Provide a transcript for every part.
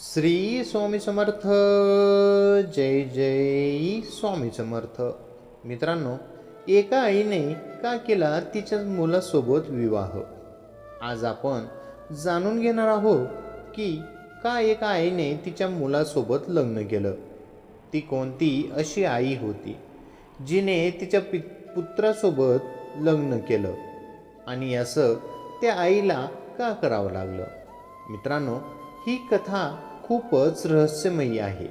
श्री स्वामी समर्थ जय जय स्वामी समर्थ. मित्रांनो एका आईने का केला तिच्या मुलासोबत विवाह? आज आपण जाणून घेणार आहोत की का एका आईने तिच्या मुलासोबत लग्न केलं? ती कोणती अशी आई होती जिने तिच्या पि पुत्रासोबत लग्न केलं? आणि असं त्या आईला का करावं लागलं? मित्रांनो ही कथा खूपच रहस्यमयी आहे.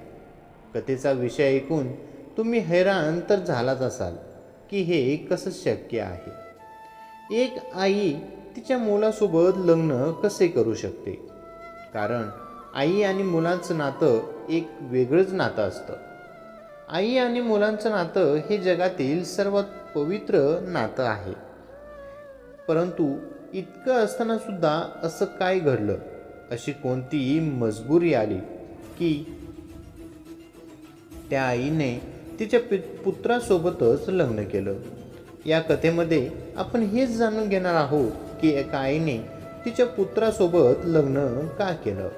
कथेचा विषय ऐकून तुम्ही हैराण तर झालाच असाल की हे कसं शक्य आहे. एक आई तिच्या मुलासोबत लग्न कसे करू शकते? कारण आई आणि मुलांचं नातं एक वेगळंच नातं असतं. आई आणि मुलांचं नातं हे जगातील सर्वात पवित्र नातं आहे. परंतु इतकं असताना सुद्धा असं काय घडलं? अशी कोणतीही मजबुरी आली की त्या आईने तिच्या पि पुत्रासोबतच लग्न केलं. या कथेमध्ये आपण हेच जाणून घेणार आहोत की एका आईने तिच्या पुत्रासोबत लग्न का केलं.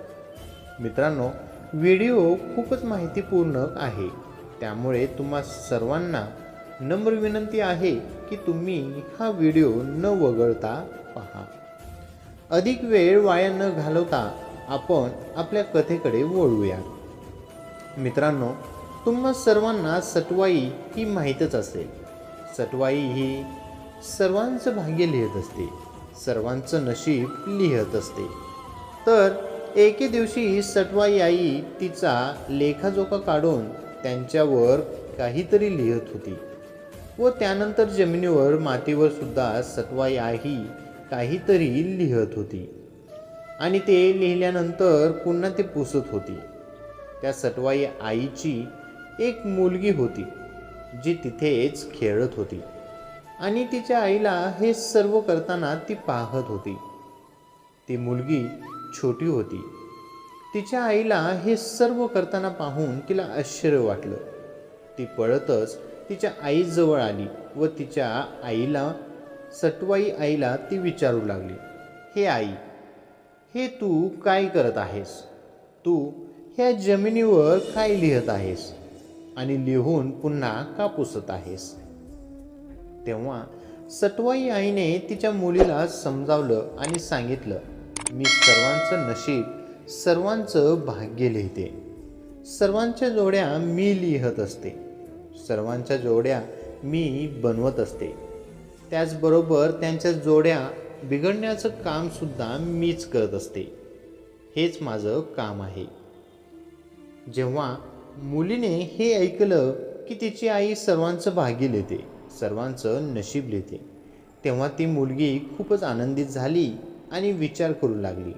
मित्रांनो व्हिडिओ खूपच माहितीपूर्ण आहे. त्यामुळे तुम्हा सर्वांना नम्र विनंती आहे की तुम्ही हा व्हिडिओ न वगळता पहा. अधिक वेळ वाया न घालवता आपण आपल्या कथेकडे वळूया. मित्रांनो तुम्हा सर्वांना सटवाई ही माहीतच असेल. सटवाई ही सर्वांचं भाग्य लिहित असते. सर्वांचं नशीब लिहित असते. तर एके दिवशी सटवाई आई तिचा लेखाजोखा काढून त्यांच्यावर काहीतरी लिहित होती. व त्यानंतर जमिनीवर मातीवर सुद्धा सटवाई आई काहीतरी लिहित होती. आणि ते लिहिल्यानंतर पुन्हा ते पुसत होती. त्या सटवाई आईची एक मुलगी होती जी तिथेच खेळत होती. आणि तिच्या आईला हे सर्व करताना ती पाहत होती. ती मुलगी छोटी होती. तिच्या आईला हे सर्व करताना पाहून तिला आश्चर्य वाटलं. ती पळतच तिच्या आईजवळ आली व तिच्या आईला सटवाई आईला ती विचारू लागली हे आई हे तू काय करत आहेस? तू ह्या जमिनीवर काय लिहित आहेस? आणि लिहून पुन्हा का पुसत आहेस? तेव्हा सटवाई आईने तिच्या मुलीला समजावलं आणि सांगितलं मी सर्वांचं नशीब सर्वांचं भाग्य लिहिते. सर्वांच्या जोड्या मी लिहत असते. सर्वांच्या जोड्या मी बनवत असते. त्याचबरोबर त्यांच्या जोड्या बिघडण्याचं कामसुद्धा मीच करत असते. हेच माझं काम आहे. जेव्हा मुलीने हे ऐकलं की तिची आई सर्वांचं भाग्य लिहिते सर्वांचं नशीब लिहिते तेव्हा ती मुलगी खूपच आनंदित झाली आणि विचार करू लागली.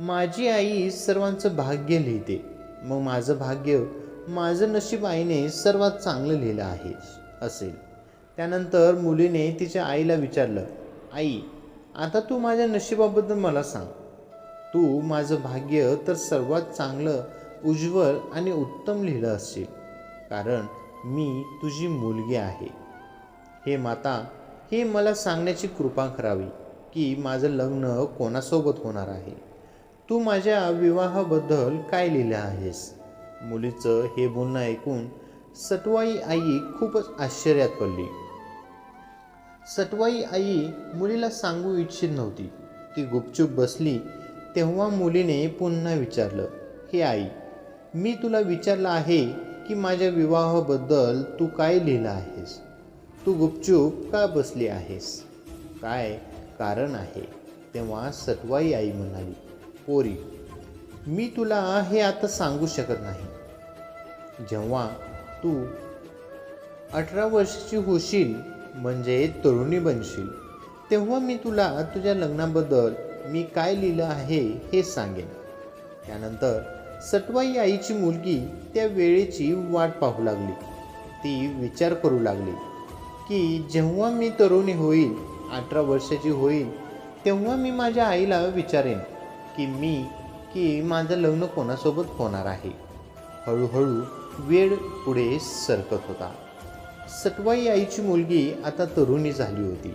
माझी आई सर्वांचं भाग्य लिहिते. मग माझं भाग्य माझं नशीब आईने सर्वात चांगलं लिहिलं आहे असेल. त्यानंतर मुलीने तिच्या आईला विचारलं आई आता तू माझ्या नशिबाबद्दल मला सांग. तू माझं भाग्य तर सर्वात चांगलं उज्ज्वल आणि उत्तम लिहिलं असशील कारण मी तुझी मुलगी आहे. हे माता हे मला सांगण्याची कृपा करावी की माझं लग्न कोणासोबत होणार आहे? तू माझ्या विवाहाबद्दल काय लिहिलं आहेस? मुलीचं हे बोलणं ऐकून सटवाई आई खूपच आश्चर्यात पडली. सटवाई आई मुलीला सांगू इच्छित नव्हती. ती गुपचूप बसली तेव्हा मुलीने पुन्हा विचारलं हे आई मी तुला विचारलं आहे की माझ्या विवाहाबद्दल तू काय लिहिलं आहेस? तू गुपचूप का बसली आहेस? काय कारण आहे? तेव्हा सटवाई आई म्हणाली पोरी मी तुला हे आता सांगू शकत नाही. जेव्हा तू अठरा वर्षाची होशील म्हणजे तरुणी बनशील. तेव्हा मी तुला तुझ्या लग्नाबद्दल मी काय लिहिलं आहे हे सांगेन. त्यानंतर सटवाई आईची मुलगी त्या वेळेची वाट पाहू लागली. ती विचार करू लागली की जेव्हा मी तरुणी होईल अठरा वर्षाची होईल तेव्हा मी माझ्या आईला विचारेन की मी की माझं लग्न कोणासोबत होणार आहे? हळूहळू वेळ पुढे सरकत होता. सटवाई आईची मुलगी आता तरुणी झाली होती.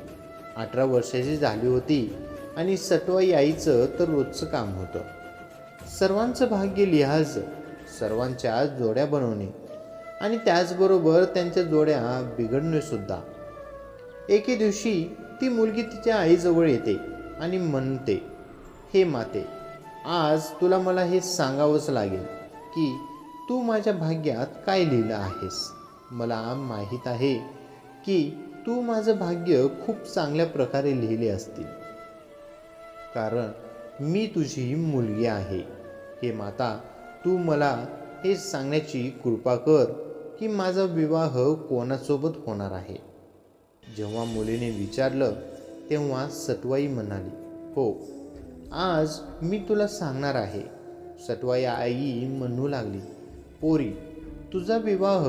अठरा वर्षाची झाली होती आणि सटवाई आईचं तर रोजचं काम होतं. सर्वांचं भाग्य लिहाज सर्वांच्या जोड्या बनवणे आणि त्याचबरोबर त्यांच्या जोड्या बिघडणेसुद्धा एके दिवशी ती मुलगी तिच्या आईजवळ येते आणि म्हणते हे माते आज तुला मला हे सांगावंच लागेल की तू माझ्या भाग्यात काय लिहिलं आहेस? मला माहीत आहे की तू माझं भाग्य खूप चांगल्या प्रकारे लिहिले असतील. कारण मी तुझी मुलगी आहे. हे माता तू मला हे सांगण्याची कृपा कर की माझा विवाह कोणासोबत होणार आहे? जेव्हा मुलीने विचारलं तेव्हा सटवाई म्हणाली हो आज मी तुला सांगणार आहे. सटवाई आई म्हणू लागली पोरी तुझा विवाह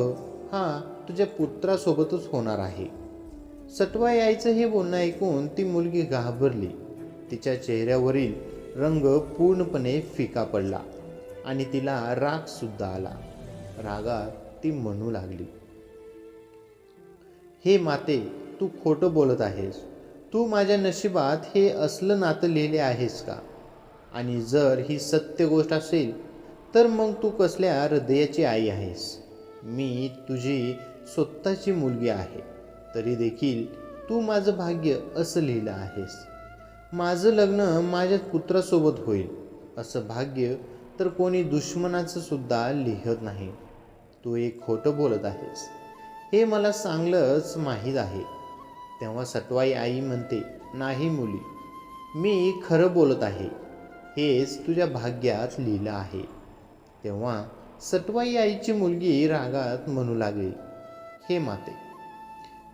हा तुझ्या पुत्रासोबतच होणार आहे. सटवा यायचं हे बोलणं ऐकून ती मुलगी घाबरली. तिच्या चेहऱ्यावरील रंग पूर्णपणे फिका पडला आणि तिला राग सुद्धा आला. रागात ती म्हणू लागली हे माते तू खोटं बोलत आहेस. तू माझ्या नशिबात हे असलं नातं लिहिले आहेस का? आणि जर ही सत्य गोष्ट असेल तर मग तू कसल्या हृदयाची आई आहेस? मी तुझी स्वतःची मुलगी आहे. तरी देखील तू माझं भाग्य असं लिहिलं आहेस. माझं लग्न माझ्या पुत्रासोबत होईल. असं भाग्य तर कोणी दुश्मनाचं सुद्धा लिहत नाही. तू एक खोटं बोलत आहेस. हे मला चांगलंच माहीत आहे. तेव्हा सटवाई आई म्हणते नाही मुली मी खरं बोलत आहे. हेच तुझ्या भाग्यात लिहिलं आहे. तेव्हा सटवाई आईची मुलगी रागात म्हणू लागली हे माते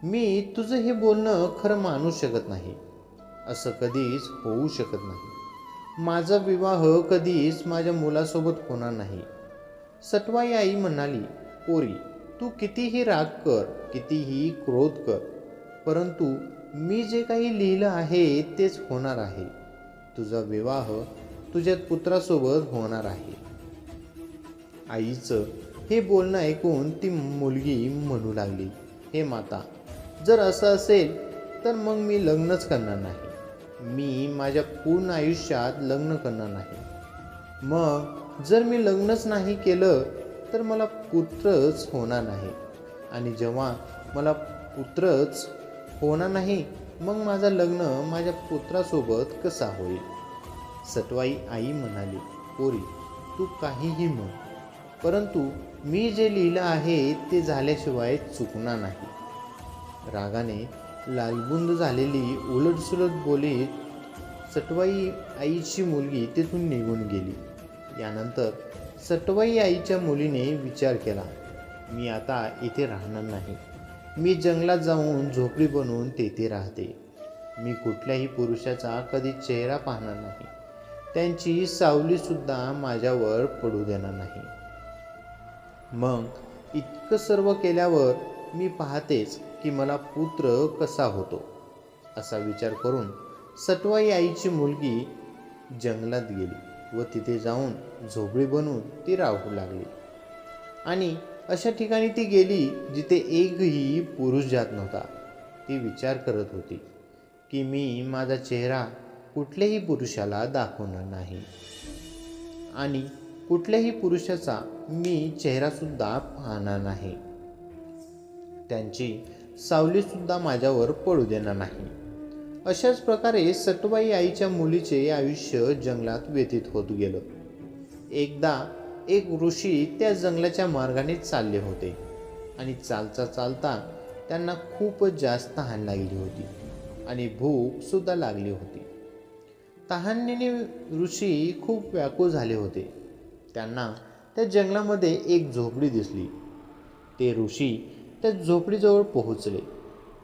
मी तुझं हे बोलणं खरं मानू शकत नाही. असं कधीच होऊ शकत नाही. माझा विवाह कधीच माझ्या मुलासोबत होणार नाही. सटवाई आई म्हणाली पोरी तू कितीही राग कर कितीही क्रोध कर परंतु मी जे काही लिहिलं आहे तेच होणार आहे. तुझा विवाह तुझ्या पुत्रासोबत होणार आहे. आईचं हे बोलणं ऐकून ती मुलगी म्हणू लागली हे माता जर असं असेल तर मग मी लग्नच करणार नाही. मी माझ्या पूर्ण आयुष्यात लग्न करणार नाही. मग जर मी लग्नच नाही केलं तर मला पुत्रच होणार नाही. आणि जेव्हा मला पुत्रच होणार नाही मग माझं लग्न माझ्या पुत्रासोबत कसा होईल? सटवाई आई म्हणाली पोरी तू काहीही म्हण. परंतु मी जे लिहिलं आहे ते झाल्याशिवाय चुकणार नाही. रागाने लालबुंद झालेली उलटसुलट बोलीत सटवाई आईची मुलगी तिथून निघून गेली. यानंतर सटवाई आईच्या मुलीने विचार केला मी आता इथे राहणार नाही. मी जंगलात जाऊन झोपडी बनवून तेथे राहते. मी कुठल्याही पुरुषाचा कधी चेहरा पाहणार नाही. त्यांची सावलीसुद्धा माझ्यावर पडू देणार नाही. मग इतकं सर्व केल्यावर मी पाहतेच की मला पुत्र कसा होतो असा विचार करून सटवाई आईची मुलगी जंगलात गेली व तिथे जाऊन झोपडी बनवून ती राहू लागली. आणि अशा ठिकाणी ती गेली जिथे एकही पुरुष जात नव्हता. ती विचार करत होती की मी माझा चेहरा कुठल्याही पुरुषाला दाखवणार नाही. आणि कुठल्याही पुरुषाचा मी चेहरासुद्धा पाहणार नाही. त्यांची सावलीसुद्धा माझ्यावर पडू देणार नाही. अशाच प्रकारे सटवाई आईच्या मुलीचे आयुष्य जंगलात व्यतीत होत गेलं. एकदा एक ऋषी त्या जंगलाच्या मार्गाने चालले होते आणि चालता चालता त्यांना खूपच जास्त तहान लागली होती आणि भूक सुद्धा लागली होती. तहानीने ऋषी खूप व्याकुळ झाले होते. त्यांना त्या जंगलामध्ये एक झोपडी दिसली. ते ऋषी त्या झोपडीजवळ पोहोचले.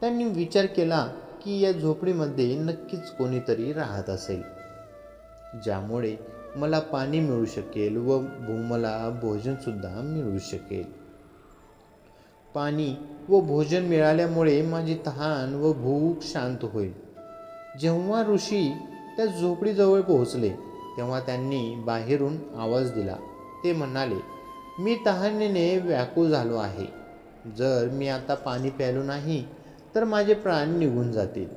त्यांनी विचार केला की या झोपडीमध्ये नक्कीच कोणीतरी राहत असेल. ज्यामुळे मला पाणी मिळू शकेल व मला भोजनसुद्धा मिळू शकेल. पाणी व भोजन मिळाल्यामुळे माझी तहान व भूक शांत होईल. जेव्हा ऋषी त्या झोपडीजवळ पोहोचले तेव्हा त्यांनी बाहेरून आवाज दिला. ते म्हणाले मी तहानेने व्याकुळ झालो आहे. जर मी आता पाणी प्यालो नाही तर माझे प्राण निघून जातील.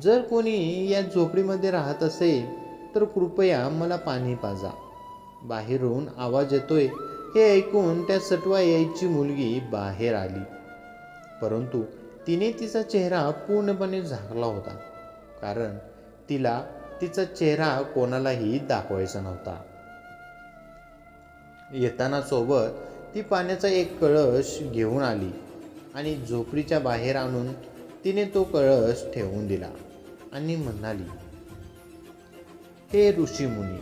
जर कोणी या झोपडीमध्ये राहत असेल तर कृपया मला पाणी पाजा. बाहेरून आवाज येतोय हे ऐकून त्या सटवा यायची मुलगी बाहेर आली. परंतु तिने तिचा चेहरा पूर्णपणे झाकला होता कारण तिला तिचा चेहरा कोणालाही दाखवायचा नव्हता. येताना सोबत ती पाण्याचा एक कळश घेऊन आली आणि झोपडीच्या बाहेर आणून तिने तो कळश ठेवून दिला आणि म्हणाली हे ऋषी मुनी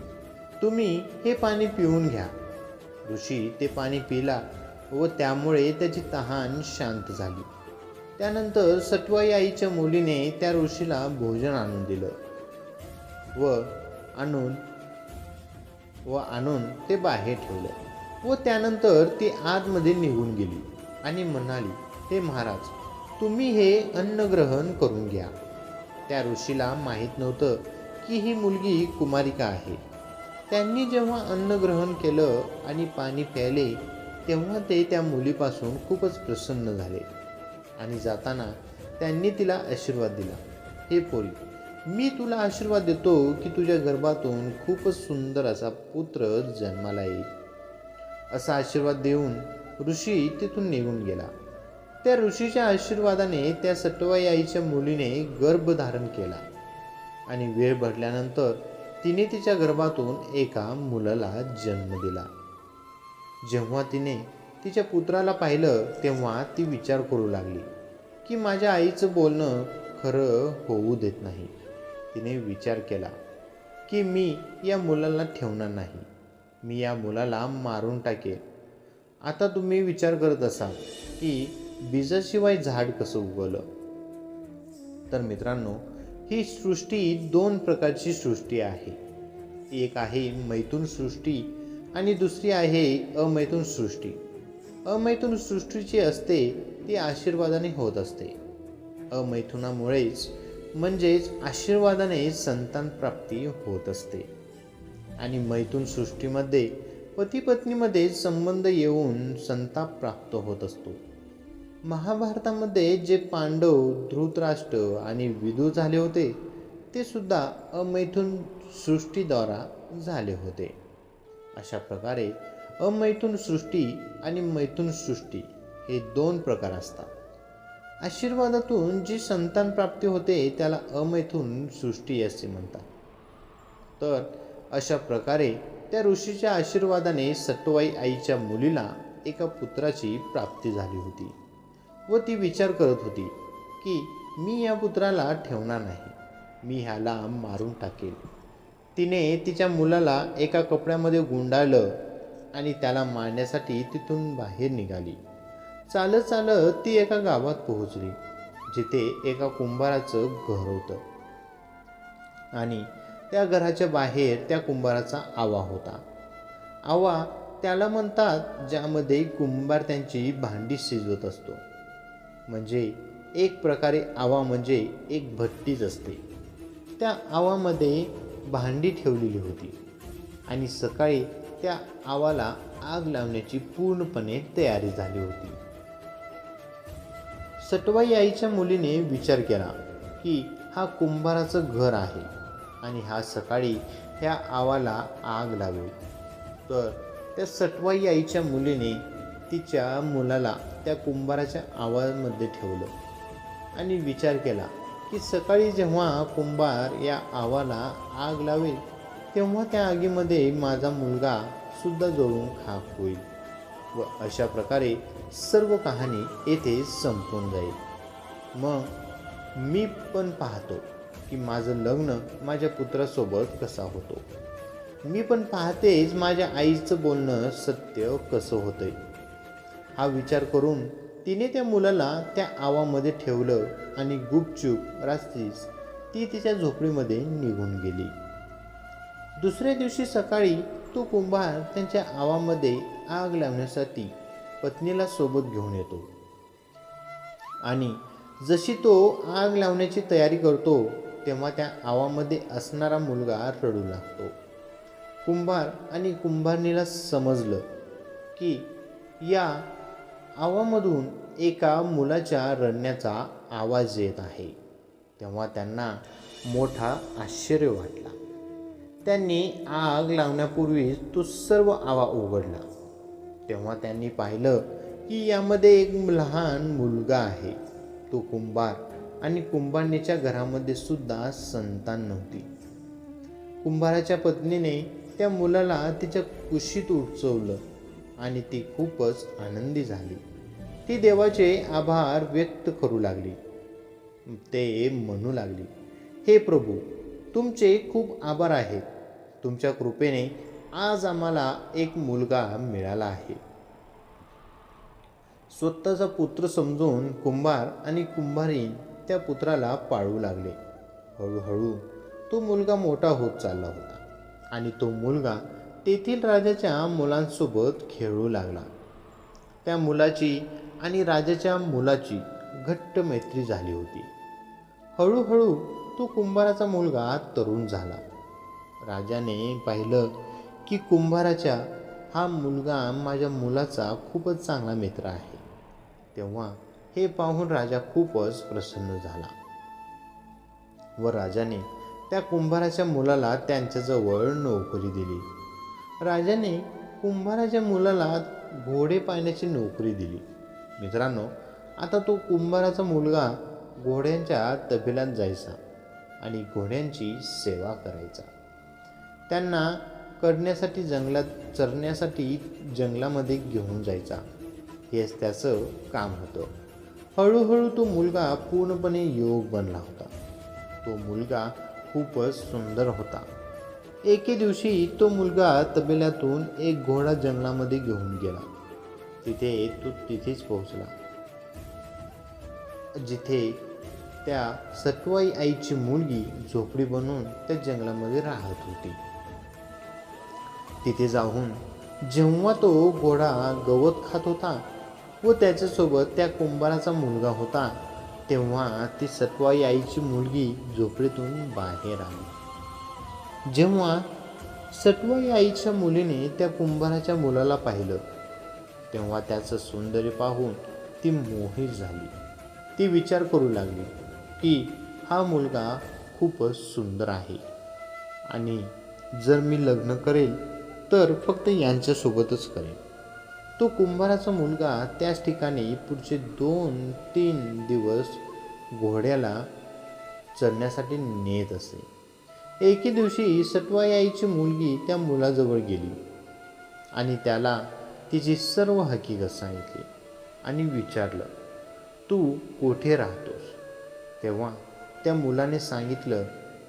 तुम्ही हे पाणी पिऊन घ्या. ऋषी ते पाणी पिला व त्यामुळे त्याची तहान शांत झाली. त्यानंतर सटवाई आईच्या मुलीने त्या ऋषीला भोजन आणून दिलं. व आणून व आणून ते बाहेर ठेवलं. व त्यानंतर ती आतमध्ये निघून गेली आणि म्हणाली हे महाराज तुम्ही हे अन्न ग्रहण करून घ्या. त्या ऋषीला माहीत नव्हतं की ही मुलगी कुमारिका आहे. त्यांनी जेव्हा अन्न ग्रहण केलं आणि पाणी प्यायले तेव्हा ते त्या मुलीपासून खूपच प्रसन्न झाले आणि जाताना त्यांनी तिला आशीर्वाद दिला. हे पोरी मी तुला आशीर्वाद देतो की तुझ्या गर्भातून खूपच सुंदर असा पुत्र जन्माला येईल असा आशीर्वाद देऊन ऋषी तिथून निघून गेला. त्या ऋषीच्या आशीर्वादाने त्या सटवाई आईच्या मुलीने गर्भ धारण केला आणि वेळ भरल्यानंतर तिने तिच्या गर्भातून एका मुलाला जन्म दिला. जेव्हा तिने तिच्या पुत्राला पाहिलं तेव्हा ती विचार करू लागली की माझ्या आईचं बोलणं खरं होऊ देत नाही. तिने विचार केला की मी या मुलाला ठेवणार नाही. मी या मुलाला मारून टाकेन आता तुम्ही विचार करत असाल की बीजाशिवाय झाड कसं उगवलं? तर मित्रांनो ही सृष्टी दोन प्रकारची सृष्टी आहे. एक आहे मैथून सृष्टी आणि दुसरी आहे अमैथून सृष्टी. अमैथून सृष्टीची असते ती आशीर्वादाने होत असते. अमैथुनामुळेच म्हणजेच आशीर्वादाने संतान प्राप्ती होत असते. आणि मैथून सृष्टीमध्ये पती पत्नीमध्ये संबंध येऊन संताप प्राप्त होत असतो. महाभारतामध्ये जे पांडव धृतराष्ट्र आणि विदू झाले होते ते सुद्धा अमैथून सृष्टीद्वारा झाले होते. अशा प्रकारे अमैथून सृष्टी आणि मैथून सृष्टी हे दोन प्रकार असतात. आशीर्वादातून जी संतान प्राप्ती होते त्याला अमैथून सृष्टी असे म्हणतात. तर अशा प्रकारे त्या ऋषीच्या आशीर्वादाने सटवाई आईच्या मुलीला एका पुत्राची प्राप्ती झाली होती व ती विचार करत होती की मी या पुत्राला ठेवणार नाही. मी ह्याला मारून टाकेल तिने तिच्या मुलाला एका कपड्यामध्ये गुंडाळलं आणि त्याला मारण्यासाठी तिथून बाहेर निघाली. चालत चालत ती एका गावात पोहोचली जिथे एका कुंभाराचं घर होतं. आणि त्या घराच्या बाहेर त्या कुंभाराचा आवा होता. आवा त्याला म्हणतात ज्यामध्ये कुंभार त्यांची भांडी शिजवत असतो. म्हणजे एक प्रकारे आवा म्हणजे एक भट्टीच असते. त्या आवामध्ये भांडी ठेवलेली होती आणि सकाळी त्या आवाला आग लावण्याची पूर्णपणे तयारी झाली होती. सटवाई आईच्या मुलीने विचार केला की हा कुंभाराचं घर आहे आणि हा सकाळी ह्या आवाला आग लावेल तर त्या सटवाई आईच्या मुलीने तिच्या मुलाला त्या कुंभाराच्या आवामध्ये ठेवलं आणि विचार केला की सकाळी जेव्हा कुंभार या आवाला आग लावेल तेव्हा त्या आगीमध्ये माझा मुलगा सुद्धा जळून खाक होईल व अशा प्रकारे सर्व कहाणी येथे संपून जाईल. मग मी पण पाहतो की माझं लग्न माझ्या पुत्रासोबत कसा होतो. मी पण पाहतेच माझ्या आईचं बोलणं सत्य कसं होतंय. हा विचार करून तिने त्या मुलाला त्या आवामध्ये ठेवलं आणि गुपचूप रात्रीच ती तिच्या झोपडीमध्ये निघून गेली. दुसऱ्या दिवशी सकाळी तो कुंभार त्यांच्या आवामध्ये आग लावण्यासाठी पत्नीला सोबत घेऊन येतो. आणि जशी तो आग लावण्याची तयारी करतो तेव्हा त्या आवामध्ये असणारा मुलगा रडू लागतो. कुंभार आणि कुंभारणीला समजलं की या आवामधून एका मुलाच्या रडण्याचा आवाज येत आहे. तेव्हा त्यांना मोठा आश्चर्य वाटला. त्यांनी आग लावण्यापूर्वीच तो सर्व आवा उघडला. तेव्हा त्यांनी पाहिलं की यामध्ये एक लहान मुलगा आहे. तो कुंभार आणि कुंभारणीच्या घरामध्ये सुद्धा संतान नव्हती. कुंभाराच्या पत्नीने त्या मुलाला तिच्या कुशीत उचवलं आणि ती खूपच आनंदी झाली. ती देवाचे आभार व्यक्त करू लागली. ते म्हणू लागली हे प्रभू तुमचे खूप आभार आहेत. तुमच्या कृपेने आज आम्हाला एक मुलगा मिळाला आहे. स्वतःचा पुत्र समजून कुंभार आणि कुंभारी त्या पुत्राला पाळू लागले. हळूहळू तो मुलगा मोठा होत चालला होता आणि तो मुलगा तेथील राजाच्या मुलांसोबत खेळू लागला. त्या मुलाची आणि राजाच्या मुलाची घट्ट मैत्री झाली होती. हळूहळू तो कुंभाराचा मुलगा तरुण झाला. राजाने पाहिलं की कुंभाराच्या हा मुलगा माझ्या मुलाचा खूपच चांगला मित्र आहे. तेव्हा हे पाहून राजा खूपच प्रसन्न झाला. व राजाने त्या कुंभाराच्या मुलाला त्यांच्याजवळ नोकरी दिली. राजाने कुंभाराच्या मुलाला घोडे पाळण्याची नोकरी दिली. मित्रांनो आता तो कुंभाराचा मुलगा घोड्यांच्या तबेल्यात जायचा आणि घोड्यांची सेवा करायचा. त्यांना करण्यासाठी जंगलात चरण्यासाठी जंगलामध्ये घेऊन जायचा. हेच त्याचं काम होतं. हळूहळू तो मुलगा पूर्णपणे योग बनला होता. तो मुलगा खूपच सुंदर होता. एके दिवशी तो मुलगा तबेल्यातून एक घोडा जंगलामध्ये घेऊन गेला. तिथे तो तिथेच पोहोचला. जिथे त्या सटवाई आईची मुलगी झोपडी बनवून त्या जंगलामध्ये राहत होती. तिथे जाऊन जेव्हा तो घोडा गवत खात होता व त्याच्यासोबत त्या कुंभाराचा मुलगा होता तेव्हा ती सत्वाई आईची मुलगी झोपडीतून बाहेर आली. जेव्हा सटवाई आईच्या मुलीने त्या कुंभाराच्या मुलाला पाहिलं तेव्हा त्याचं सौंदर्य पाहून ती मोहित झाली. ती विचार करू लागली की हा मुलगा खूपच सुंदर आहे आणि जर मी लग्न करेल तर फक्त यांच्यासोबतच करेन. तो कुंभाराचा मुलगा त्याच ठिकाणी पुढचे दोन तीन दिवस घोड्याला चढण्यासाठी नेत असे. एके दिवशी सटवाई आईची मुलगी त्या मुलाजवळ गेली आणि त्याला तिची सर्व हकीकत सांगितली आणि विचारलं तू कोठे राहतोस? तेव्हा त्या मुलाने सांगितलं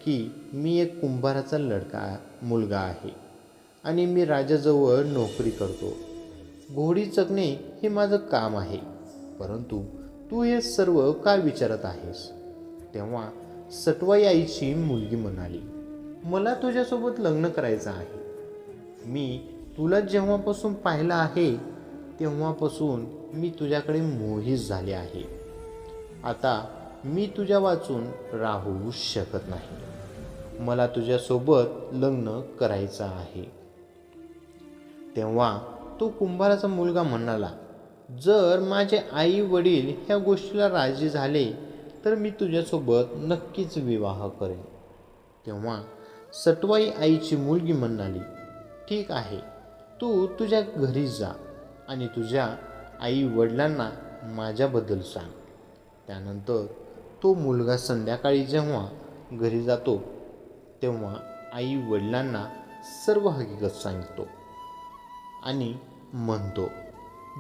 की मी एक कुंभाराचा लडका मुलगा आहे. आणि मी राजाजवळ नोकरी करतो. घोडी चकणे हे माझं काम आहे. परंतु तू हे सर्व का विचारत आहेस? तेव्हा सटवाई आईची मुलगी म्हणाली मला तुझ्यासोबत लग्न करायचं आहे. मी तुला जेव्हापासून पाहिलं आहे तेव्हापासून मी तुझ्याकडे मोहित झाले आहे. आता मी तुझ्या वाचून राहू शकत नाही. मला तुझ्यासोबत लग्न करायचं आहे. तेव्हा तो कुंभाराचा मुलगा म्हणाला जर माझे आई वडील ह्या गोष्टीला राजी झाले तर मी तुझ्यासोबत नक्कीच विवाह करेन. तेव्हा सटवाई आईची मुलगी म्हणाली ठीक आहे तू तुझ्या घरी जा आणि तुझ्या आई वडिलांना माझ्याबद्दल सांग. त्यानंतर तो मुलगा संध्याकाळी जेव्हा घरी जातो तेव्हा आई वडिलांना सर्व हकीकत सांगतो. आणि म्हणतो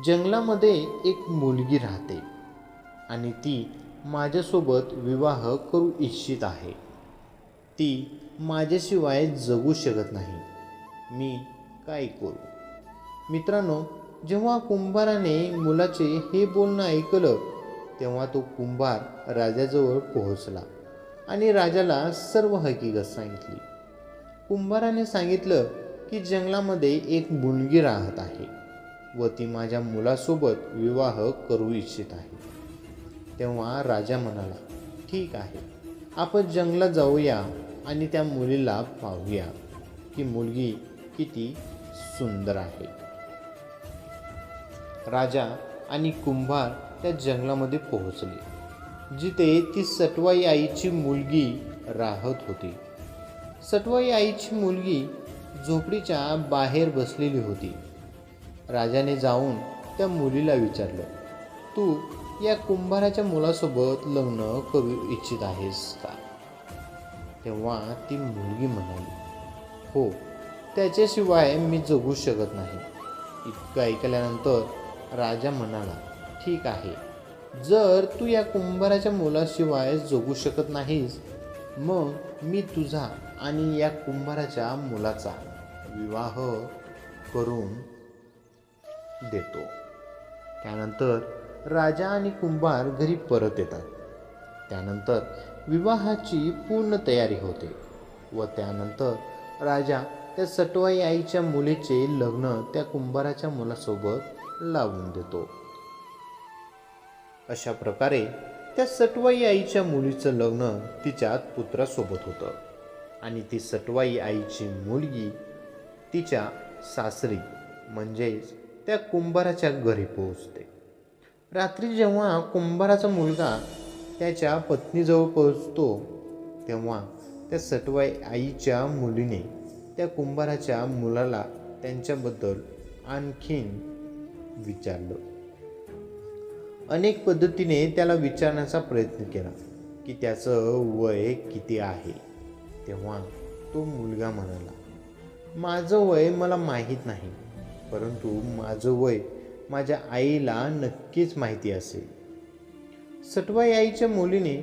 जंगलामध्ये एक मुलगी राहते आणि ती माझ्यासोबत विवाह करू इच्छित आहे. ती माझ्याशिवाय जगू शकत नाही. मी काय करू? मित्रांनो जेव्हा कुंभाराने मुलाचे हे बोलणं ऐकलं तेव्हा तो कुंभार राजाजवळ पोहोचला आणि राजाला सर्व हकीकत सांगितली. कुंभाराने सांगितलं की जंगलामध्ये एक मुलगी राहत आहे व ती माझ्या मुलासोबत विवाह करू इच्छित आहे. तेव्हा राजा म्हणाला ठीक आहे आपण जंगलात जाऊया आणि त्या मुलीला पाहूया की मुलगी किती सुंदर आहे. राजा आणि कुंभार त्या जंगलामध्ये पोहोचले जिथे ती सटवाई आईची मुलगी राहत होती. सटवाई आईची मुलगी झोपडीच्या बाहेर बसलेली होती. राजाने जाऊन त्या मुलीला विचारलं तू या कुंभाराच्या मुलासोबत लग्न करू इच्छित आहेस का? तेव्हा ती मुलगी म्हणाली हो त्याच्याशिवाय मी जगू शकत नाही. इतकं ऐकल्यानंतर राजा म्हणाला ठीक आहे जर तू या कुंभाराच्या मुलाशिवाय जगू शकत नाहीस मग मी तुझा आणि या कुंभाराच्या मुलाचा विवाह करून देतो. त्यानंतर राजा आणि कुंभार घरी परत येतात. त्यानंतर विवाहाची पूर्ण तयारी होते व त्यानंतर राजा त्या सटवाई आईच्या मुलीचे लग्न त्या कुंभाराच्या मुलासोबत लावून देतो. अशा प्रकारे त्या सटवाई आईच्या मुलीचं लग्न तिच्या पुत्रासोबत होतं. आणि ती सटवाई आईची मुलगी तिच्या सासरी म्हणजेच त्या कुंभाराच्या घरी पोहोचते. रात्री जेव्हा कुंभाराचा मुलगा त्याच्या पत्नीजवळ पोहोचतो तेव्हा त्या सटवाई आईच्या मुलीने त्या कुंभाराच्या मुलाला त्यांच्याबद्दल आणखीन विचारलं. अनेक पद्धतीने त्याला विचारण्याचा प्रयत्न केला की त्याचं वय किती आहे? तेव्हा तो मुलगा म्हणाला माझं वय मला माहीत नाही परंतु माझं वय माझ्या आईला नक्कीच माहिती असेल. सटवाई आईच्या मुलीने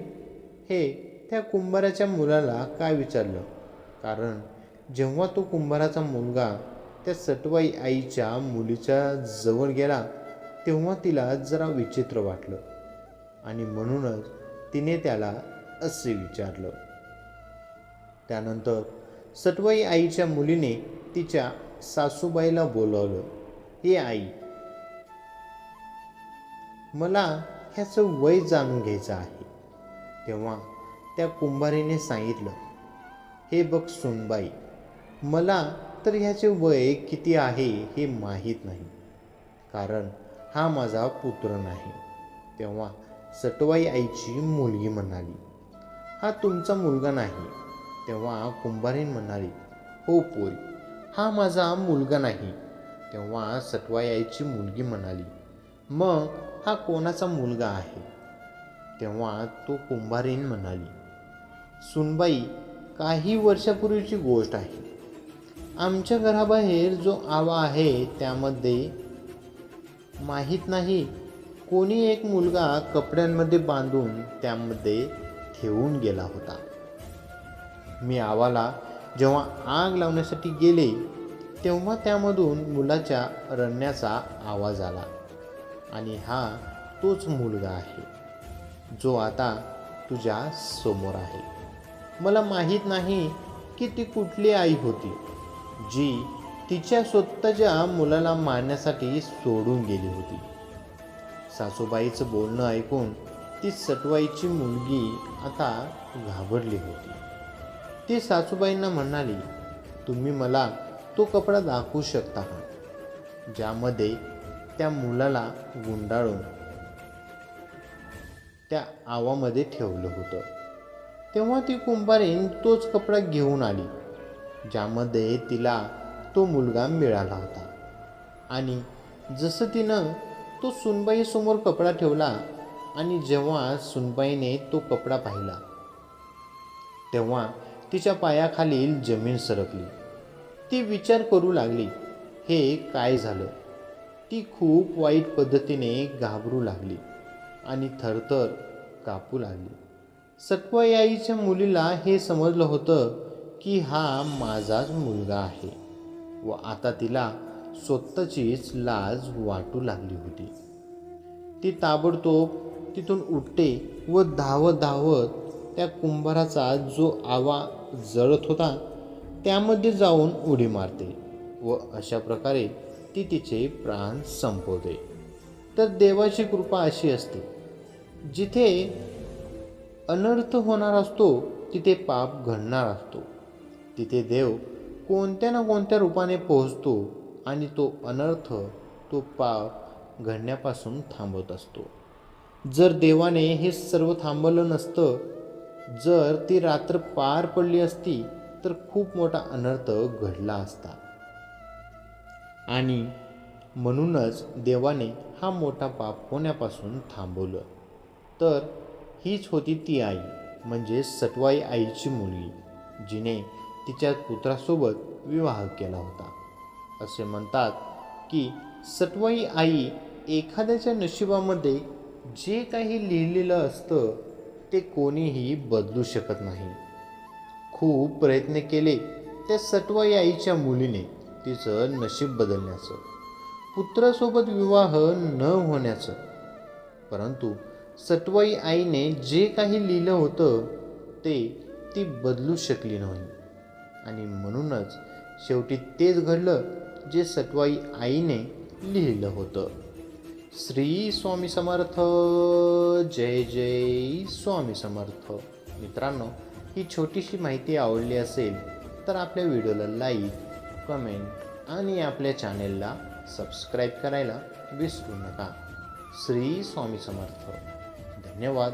हे त्या कुंभाराच्या मुलाला काय विचारलं? कारण जेव्हा तो कुंभाराचा मुलगा त्या सटवाई आईच्या मुलीच्या जवळ गेला तेव्हा तिला जरा विचित्र वाटलं आणि म्हणूनच तिने त्याला असे विचारलं. त्यानंतर सटवाई आईच्या मुलीने तिच्या सासूबाईला बोलावलं हे आई मला ह्याचं वय जाणून घ्यायचं आहे. तेव्हा त्या कुंभारीने सांगितलं हे बघ सुनबाई मला तर ह्याचे वय किती आहे हे माहीत नाही. कारण हा माझा पुत्र नाही. तेव्हा सटवाई आईची मुलगी म्हणाली हा तुमचा मुलगा नाही. तेव्हा कुंभारीन म्हणाली हो पोरी हा माझा मुलगा नाही. तेव्हा सटवाई आईची मुलगी म्हणाली मग हा कोणाचा मुलगा आहे? तेव्हा तो कुंभारीन म्हणाली सुनबाई काही वर्षापूर्वीची गोष्ट आहे. आमच्या घराबाहेर जो आवा आहे त्यामध्ये माहीत नाही कोणी एक मुलगा कपड्यांमध्ये बांधून त्यामध्ये ठेवून गेला होता. मी आवाला जेव्हा आग लावण्यासाठी गेले तेव्हा त्यामधून मुलाच्या रडण्याचा आवाज आला. आणि हा तोच मुलगा आहे जो आता तुझ्या समोर आहे. मला माहीत नाही की ती कुठली आई होती जी तिच्या स्वतःच्या मुलाला मारण्यासाठी सोडून गेली होती. सासूबाईचं बोलणं ऐकून ती सटवाईची मुलगी आता घाबरली होती. ती सासूबाईंना म्हणाली तुम्ही मला तो कपडा दाखवू शकता का? ज्यामध्ये त्या मुलाला गुंडाळून त्या आवामध्ये ठेवलं होतं. तेव्हा ती कुंभारीन तोच कपडा घेऊन आली ज्यामध्ये तिला तो मुलगा मिळाला होता. आणि जसं तिनं तो सुनबाईसमोर कपडा ठेवला आणि जेव्हा सुनबाईने तो कपडा पाहिला तेव्हा तिच्या पायाखालील जमीन सरकली. ती विचार करू लागली हे काय झालं? ती खूप वाईट पद्धतीने घाबरू लागली आणि थरथर कापू लागली. सटवाई आईच्या मुलीला हे समजलं होतं की हा माझाच मुलगा आहे. व आता तिला स्वतःचीच लाज वाटू लागली होती. ती ताबडतोब तिथून उठते व धावत धावत त्या कुंभाराचा जो आवा जळत होता त्यामध्ये जाऊन उडी मारते व अशा प्रकारे ती तिचे प्राण संपवते. तर देवाची कृपा अशी असते जिथे अनर्थ होणार असतो तिथे पाप घडणार असतो. तिथे देव कोणत्या ना कोणत्या रूपाने पोहोचतो आणि तो अनर्थ तो पाप घडण्यापासून थांबवत असतो. जर देवाने हे सर्व थांबवलं नसतं जर ती रात्र पार पडली असती तर खूप मोठा अनर्थ घडला असता. आणि म्हणूनच देवाने हा मोठा पाप होण्यापासून थांबवलं. तर हीच होती ती आई म्हणजे सटवाई आईची मुलगी जिने तिच्या पुत्रासोबत विवाह केला होता. असे म्हणतात की सटवाई आई एखाद्याच्या नशिबामध्ये जे काही लिहिलेलं असतं ते कोणीही बदलू शकत नाही. खूप प्रयत्न केले त्या सटवाई आईच्या मुलीने तिचं नशीब बदलण्याचं. पुत्रासोबत विवाह न होण्याचं. परंतु सटवाई आईने जे काही लिहिलं होतं ते ती बदलू शकली नाही. आणि म्हणूनच शेवटी तेच घडलं जे सटवाई आईने लिहिलं होतं. श्री स्वामी समर्थ जय जय स्वामी समर्थ. मित्रांनो ही छोटीशी माहिती आवडली असेल तर आपल्या व्हिडिओला लाईक कमेंट आणि आपल्या चॅनेलला सबस्क्राईब करायला विसरू नका. श्री स्वामी समर्थ. धन्यवाद.